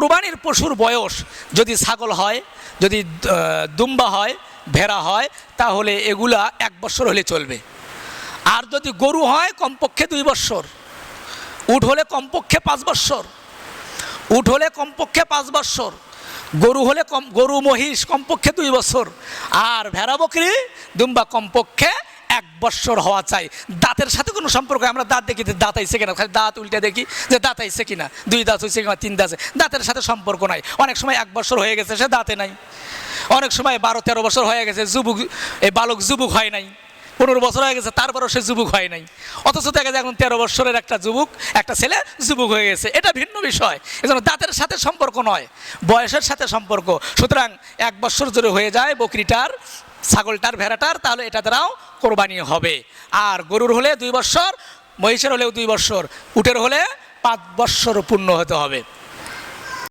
কোরবানির পশুর বয়স যদি ছাগল হয়, যদি দুম্বা হয়, ভেড়া হয়, তাহলে এগুলা এক বছর হলে চলবে। আর যদি গরু হয়, কমপক্ষে দুই বছর। উঠ হলে কমপক্ষে পাঁচ বছর। উঠ হলে কমপক্ষে পাঁচ বছর। গরু হলে কম, গরু মহিষ কমপক্ষে দুই বছর। আর ভেড়া বকরি, দুম্বা কমপক্ষে বছর হওয়া চাই। দাঁতের সাথে কোনো সম্পর্ক আমরা দাঁত দেখি দাঁত আইছে কিনা। খালি দাঁত উল্টে দেখি যে দাঁত আইছে কিনা। দুই দাঁত হয়েছে কিনা, তিন দাঁত দাঁতের সাথে সম্পর্ক নাই। অনেক সময় এক বছর হয়ে গেছে, সে দাঁতে নাই। অনেক সময় বারো, তেরো বছর হয়ে গেছে, যুবক এই বালক যুবক হয় নাই। পনেরো বছর হয়ে গেছে, তারপরও সে যুবক হয় নাই। অথচ দেখা যায় এখন তেরো বছরের একটা যুবক, একটা ছেলে যুবক হয়ে গেছে। এটা ভিন্ন বিষয়। এজন্য দাঁতের সাথে সম্পর্ক নয়, বয়সের সাথে সম্পর্ক। সুতরাং এক বছর জোরে হয়ে যায় বকরিটার ছাগলটার ভেড়াটার, তাহলে এটা দ্বারাও কোরবানি হবে। আর গরুর হলে দুই বৎসর, মহিষের হলেও দুই বৎসর, উটের হলে পাঁচ বৎসর পূর্ণ হতে হবে।